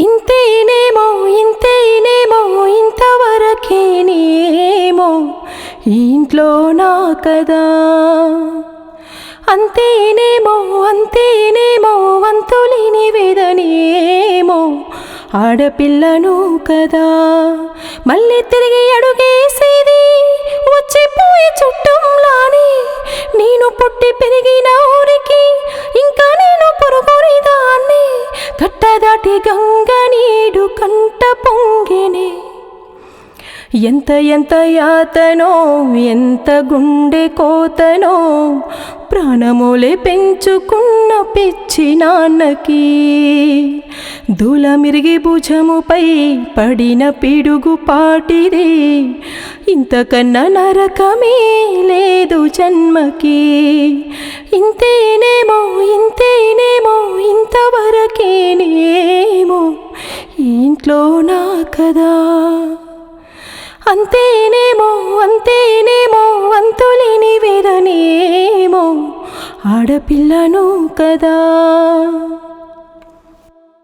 ఇంతేనేమో ఇంతేనేమో ఇంతవరకేనేమో ఇంట్లో నా కదా. అంతేనేమో అంతేనేమో వంతులేని వేదనేమో ఆడపిల్లను కదా. మళ్ళీ తిరిగి అడుగేసేది వచ్చిపోయే చుట్టంలానే నేను పుట్టి పెరిగినావు కట్టదాటి గంగ నీడు కంట పొంగినే ఎంత ఎంత యాతనో ఎంత గుండె కోతనో ప్రాణములే పెంచుకున్న పిచ్చి నాన్నకి దూలమిరిగి భుజముపై పడిన పిడుగు పాటిది ఇంతకన్నా నరకమే లేదు జన్మకి ఇంతేనే కదా. అంతేనేమో అంతేనేమో అంతులేని వేదనేమో ఆడపిల్లను కదా.